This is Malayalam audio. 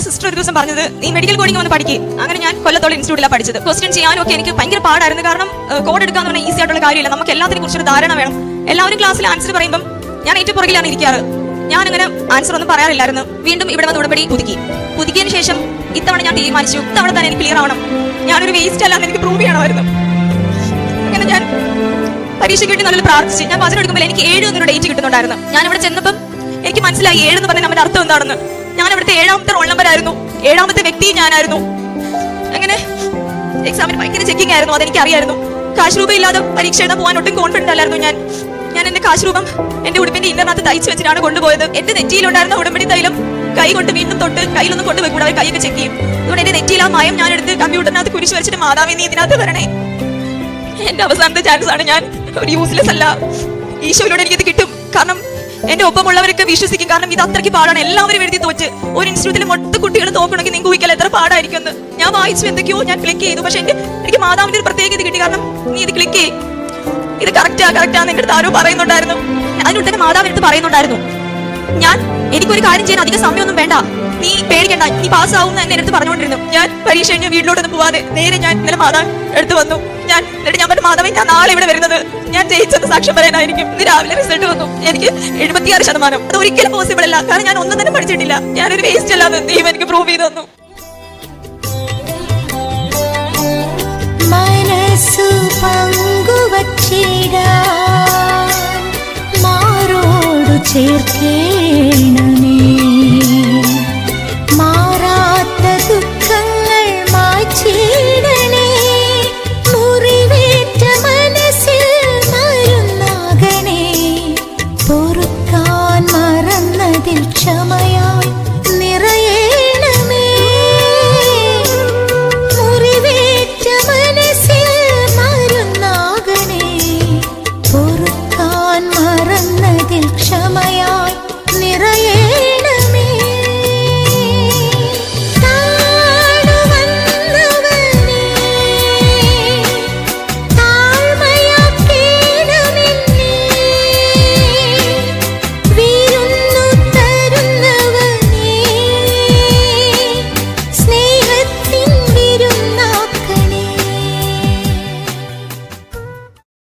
സിസ്റ്റർ ഒരു ദിവസം പറഞ്ഞത് നീ മെഡിക്കൽ കോഡിംഗ് വന്ന് പഠിക്കുക അങ്ങനെ ഞാൻ കൊല്ലത്തോളം ഇൻസ്റ്റിറ്റ്യൂട്ടിലാണ് പഠിച്ചത്. ക്വസ്റ്റ്യൻ ചെയ്യാൻ ഒക്കെ എനിക്ക് ഭയങ്കര പാടായിരുന്നു. കാരണം കോഡ് എടുക്കാന്ന് പറഞ്ഞാൽ ഈസി ആയിട്ടുള്ള കാര്യമില്ല. നമുക്ക് എല്ലാത്തിനെ കുറിച്ചൊരു ധാരണ വേണം. എല്ലാവരും ക്ലാസ്സിൽ ആൻസർ പറയുമ്പോൾ ഞാൻ ഏറ്റവും പുറകിലാണ് ഇരിക്കാറ്. ഞാൻ അങ്ങനെ ആൻസർ ഒന്നും പറയാറില്ലായിരുന്നു. വീണ്ടും ഇവിടെ വന്ന് ഉടമ്പടി പുതുക്കി. പുതുക്കിയതിന് ശേഷം ഇത്തവണ ഞാൻ തീരുമാനിച്ചു. ഇത്തവണ തന്നെ എനിക്ക് ക്ലിയർ ആവണം. ഞാനൊരു വേസ്റ്റ് അല്ലാന്ന് എനിക്ക് പ്രൂവ് ചെയ്യണമായിരുന്നു. അങ്ങനെ ഞാൻ പരീക്ഷയ്ക്ക് വേണ്ടി നല്ലൊരു പ്രാർത്ഥിച്ചു. ഞാൻ വചനം എടുക്കുമ്പോൾ എനിക്ക് ഏഴ് എന്നൊരു ഡേറ്റ് കിട്ടുന്നുണ്ടായിരുന്നു. ഞാൻ ഇവിടെ ചെന്നപ്പം എനിക്ക് മനസ്സിലായി. ഏഴ് എന്ന് പറഞ്ഞാൽ നമ്മുടെ അർത്ഥം എന്താണെന്ന്. ഞാൻ അവിടുത്തെ ഏഴാമത്തെ റോൾ നമ്പർ ആയിരുന്നു. ഏഴാമത്തെ വ്യക്തി ഞാനായിരുന്നു. അങ്ങനെ എക്സാമിന് ഭയങ്കര ചെക്കിംഗ് ആയിരുന്നു അതെനിക്ക് അറിയായിരുന്നു കാശ് രൂപ ഇല്ലാതെ പരീക്ഷ എഴുതാൻ പോകാൻ ഒട്ടും കോൺഫിഡന്റ് അല്ലായിരുന്നു ഞാൻ. ഞാൻ എന്റെ കാശ് രൂപം എന്റെ ഉടുപ്പിന്റെ ഇന്നറിനകത്ത് തയ്ച്ചു വെച്ചിട്ടാണ് കൊണ്ടുപോയത്. എന്റെ നെറ്റിയിലുണ്ടായിരുന്ന ഉടമ്പടി തൈലം കൈ കൊണ്ട് വീണ്ടും തൊട്ട് കയ്യിലൊന്നും കൊണ്ട് വെക്കൂടാ കൈയൊക്കെ ചെക്ക് ചെയ്യും. അതുകൊണ്ട് എന്റെ നെറ്റിയിൽ ആ മയം ഞാൻ എടുത്ത് കമ്പ്യൂട്ടറിനകത്ത് കുരിശ് വെച്ചിട്ട് മാതാവി നീ ഇതിനകത്ത് വരണേ. എന്റെ അവസാനത്തെ ചാൻസ് ആണ് ഞാൻ. ഒരു യൂസ്ലെസ് അല്ല. ഈശോയിലൂടെ എനിക്കിത് കിട്ടും. കാരണം എന്റെ ഒപ്പമുള്ളവരൊക്കെ വിശ്വസിക്കും. കാരണം ഇത് അത്രയ്ക്ക് പാടാണ്. എല്ലാവരും എഴുതി തോച്ച് ഒരു ഇൻസ്റ്റിറ്റ്യൂട്ടിൽ മൊത്ത കുട്ടികൾ തോക്കണമെങ്കിൽ നിങ്ങൾക്ക് ഊഹിക്കല എത്ര പാടായിരിക്കും എന്ന്. ഞാൻ വായിച്ചു എന്തൊക്കെയോ ഞാൻ ക്ലിക്ക് ചെയ്തു. പക്ഷെ എന്റെ എനിക്ക് മാതാവിന്റെ ഒരു പ്രത്യേകത കിട്ടി. കാരണം നീ ഇത് ക്ലിക്ക് ചെയ്യും ഇത് കറക്റ്റാ കറക്റ്റാന്ന് എന്റെ അടുത്ത് ആരോ പറയുന്നുണ്ടായിരുന്നു. അതിനുള്ളിൽ തന്നെ മാതാവ് എടുത്ത് പറയുന്നുണ്ടായിരുന്നു. ഞാൻ എനിക്കൊരു കാര്യം ചെയ്യാൻ അധികം സമയമൊന്നും വേണ്ട. നീ പേടിക്കണ്ട. നീ പാസ്സാവും എന്ന് എന്നെ എടുത്ത് പറഞ്ഞുകൊണ്ടിരുന്നു. ഞാൻ പരീക്ഷ കഴിഞ്ഞ് വീട്ടിലോട്ടൊന്നും പോവാതെ നേരെ ഞാൻ ഇന്നലെ മാതാവ് എടുത്ത് വന്നു. ഞാൻ എന്നിട്ട് ഞാൻ മാതാവേ ഞാൻ നാളെ ഇവിടെ വരുന്നത്. ഞാൻ ജയിച്ചത് സാക്ഷ്യം പറയാനായിരിക്കും. ഇന്ന് രാവിലെ റിസൾട്ട് വന്നു. എനിക്ക് എഴുപത്തിയാറ് ശതമാനം. അത് ഒരിക്കലും പോസിബിൾ അല്ല. കാരണം ഞാൻ ഒന്നും തന്നെ പഠിച്ചിട്ടില്ല. ഞാനൊരു വേസ്റ്റ് അല്ലാതെ ദൈവം എനിക്ക് പ്രൂവ് ചെയ്തു തന്നു. ചേർക്കേണമേ क्षमय